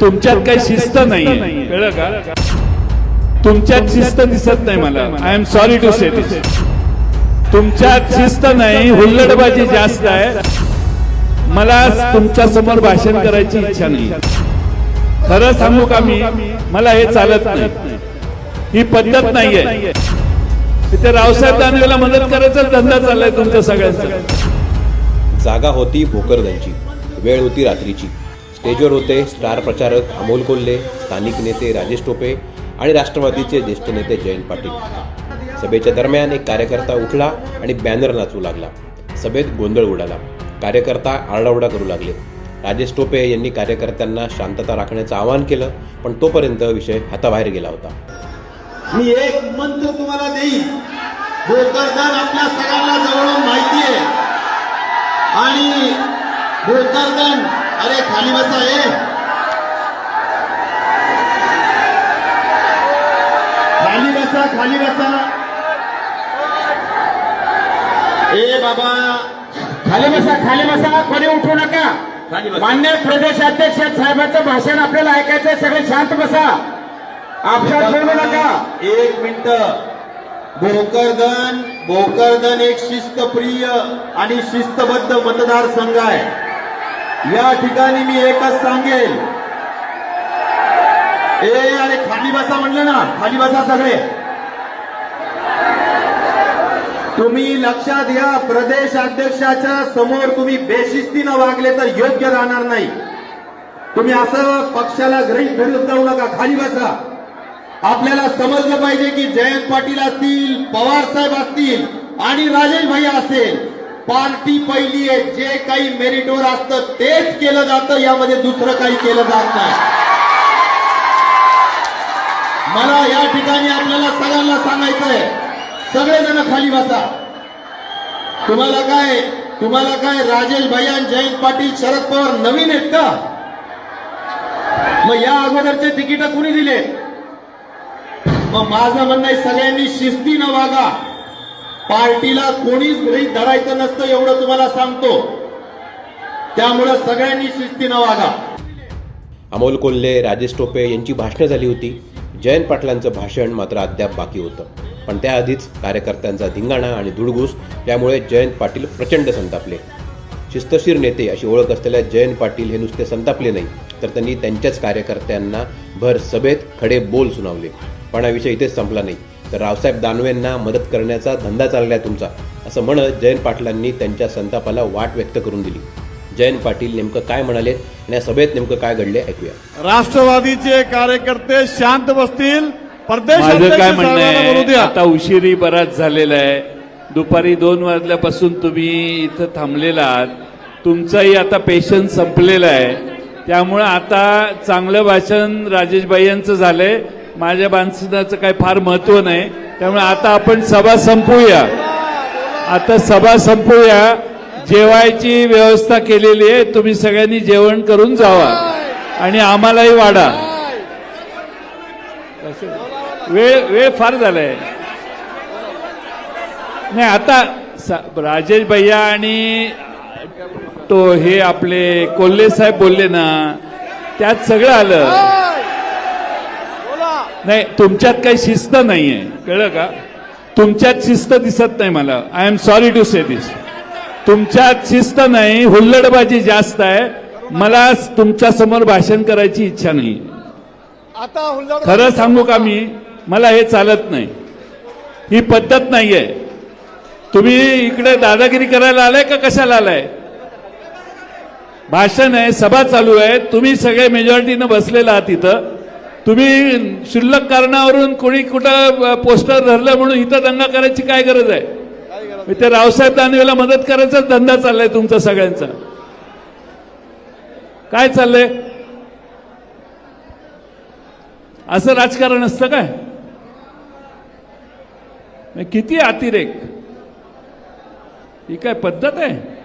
तुमच्यात काही शिस्त नाही कळलं का? तुमच्यात शिस्त दिसत नाही मला. I am sorry to say this तुमच्यात शिस्त नाही हुल्लडबाजी जास्त आहे. मला तुमच्यासमोर भाषण करायची इच्छा नाही. खरं सांगू का मी? मला हे चालत नाही. ही पद्धत नाहीये. इथे रावसाहेब दानवेला मदत करायचा धंदा चाललाय तुमच्या सगळ्यांचा. जागा होती भोकरदनची. वेळ होती रात्रीची. स्टेजवर होते स्टार प्रचारक अमोल कोल्हे स्थानिक नेते राजेश टोपे आणि राष्ट्रवादीचे ज्येष्ठ नेते जयंत पाटील. सभेच्या दरम्यान एक कार्यकर्ता उठला आणि बॅनर नाचू लागला. सभेत गोंधळ उडाला. कार्यकर्ता आरडाओरडा करू लागले. राजेश टोपे यांनी कार्यकर्त्यांना शांतता राखण्याचं आवाहन केलं पण तोपर्यंत विषय हाताबाहेर गेला होता. मी एक मंत्र तुम्हाला देईन. भोकरदन आपल्या सगळ्यांना जवळ माहिती आहे. आणि भोकरदन अरे खाली बसा ए खाली बसा खाली बसा. ए बाबा. खाली बसा खाली बसा. कोणी उठू नका. मान्य प्रदेशाध्यक्ष साहेबांचं भाषण आपल्याला ऐकायचंय. सगळे शांत बसा. आपशात बोलू नका. एक मिनिट. भोकरदन भोकरदन एक शिस्तप्रिय आणि शिस्तबद्ध मतदारसंघ आहे. या ठिकाणी मी एकच सांगेल. ए अरे खाली बसा म्हणलं ना. खाली बसा सगळे. तुम्ही लक्षात घ्या प्रदेश अध्यक्षाच्या समोर तुम्ही बेशिस्तीनं वागले तर योग्य राहणार नाही. तुम्ही असं पक्षाला गृहीत धरत जाऊ नका. खाली बसा. आपल्याला समजलं पाहिजे की जयंत पाटील असतील पवार साहेब असतील आणि राजेश भैया असेल. पार्टी पहिली आहे जे काही मेरिटवर असतं तेच केलं जातं यामध्ये दुसरं काही केलं जात नाही. मला या ठिकाणी आपल्याला सगळ्यांना सांगायचंय सगळेजण खाली बसा. तुम्हाला काय तुम्हाला काय राजेश भैयान जयंत पाटील शरद पवार नवीन आहेत का? मग या अगोदरचे तिकीट कुणी दिले? मग माझं म्हणणं आहे सगळ्यांनी शिस्तीनं वागा. पार्टीला कोणीच गृहित धरायचं नसतं एवढं तुम्हाला सांगतो. त्यामुळं सगळ्यांनी शिस्तीनं वागा अमोल कोल्हे राजेश टोपे यांची भाषणं झाली होती. जयंत पाटलांचं भाषण मात्र अद्याप बाकी होतं. पण त्याआधीच कार्यकर्त्यांचा धिंगाणा आणि धुडगूस यामुळे जयंत पाटील प्रचंड संतापले. शिस्तशीर नेते अशी ओळख असलेल्या जयंत पाटील हे नुसते संतापले नाही तर त्यांनी त्यांच्याच कार्यकर्त्यांना भर सभेत खडे बोल सुनावले. पण हा विषय इथेच संपला नाही. तर रावसाहेब दानवेंना मदत करण्याचा धंदा चाललाय तुमचा असं म्हणत जयंत पाटलांनी त्यांच्या संतापाला वाट व्यक्त करून दिली. जयंत पाटील नेमकं काय म्हणाले आणि या सभेत नेमकं काय घडले ऐकूया. राष्ट्रवादीचे कार्यकर्ते शांत बसतील प्रदेश माझं काय म्हणणं आहे आता उशिरी बराच झालेला आहे. दुपारी दोन वाजल्यापासून तुम्ही इथं थांबलेला आहात. तुमचाही आता पेशन्स संपलेला आहे. त्यामुळे आता चांगलं भाषण राजेशबाई यांचं झालंय. माझ्या भाषणाचं काही फार महत्त्व नाही. त्यामुळे आता आपण सभा संपूया. आता सभा संपूया. जेवायची व्यवस्था केलेली आहे. तुम्ही सगळ्यांनी जेवण करून जावा. आणि आम्हालाही वाढा. वेळ वेळ फार झालाय. नाही आता स- राजेश भैया आणि तो हे आपले कोल्हे साहेब बोलले ना त्यात सगळं आलं. नाही तुमच्यात काही शिस्त नाहीये. कळलं का? तुमच्यात शिस्त दिसत नाही मला. I am sorry to say this तुमच्यात शिस्त नाही हुल्लडबाजी जास्त आहे. मला तुमच्यासमोर भाषण करायची इच्छा नाही. आता खरं सांगू का मी? मला हे चालत नाही. ही पद्धत नाहीये. तुम्ही इकडे दादागिरी करायला आलाय का कशाला आलाय? भाषण आहे सभा चालू आहे. तुम्ही सगळे मेजॉरिटीनं बसलेला आहात इथं. तुम्ही शुल्लक कारणावरून कोणी कुठं पोस्टर धरलं म्हणून इथं दंगा करायची काय गरज आहे? इथे रावसाहेब दानवेला मदत करायचाच धंदा चाललाय तुमचा सगळ्यांचा. काय चाललंय? असं राजकारण असतं काय? किती अतिरेक? ही काय पद्धत आहे?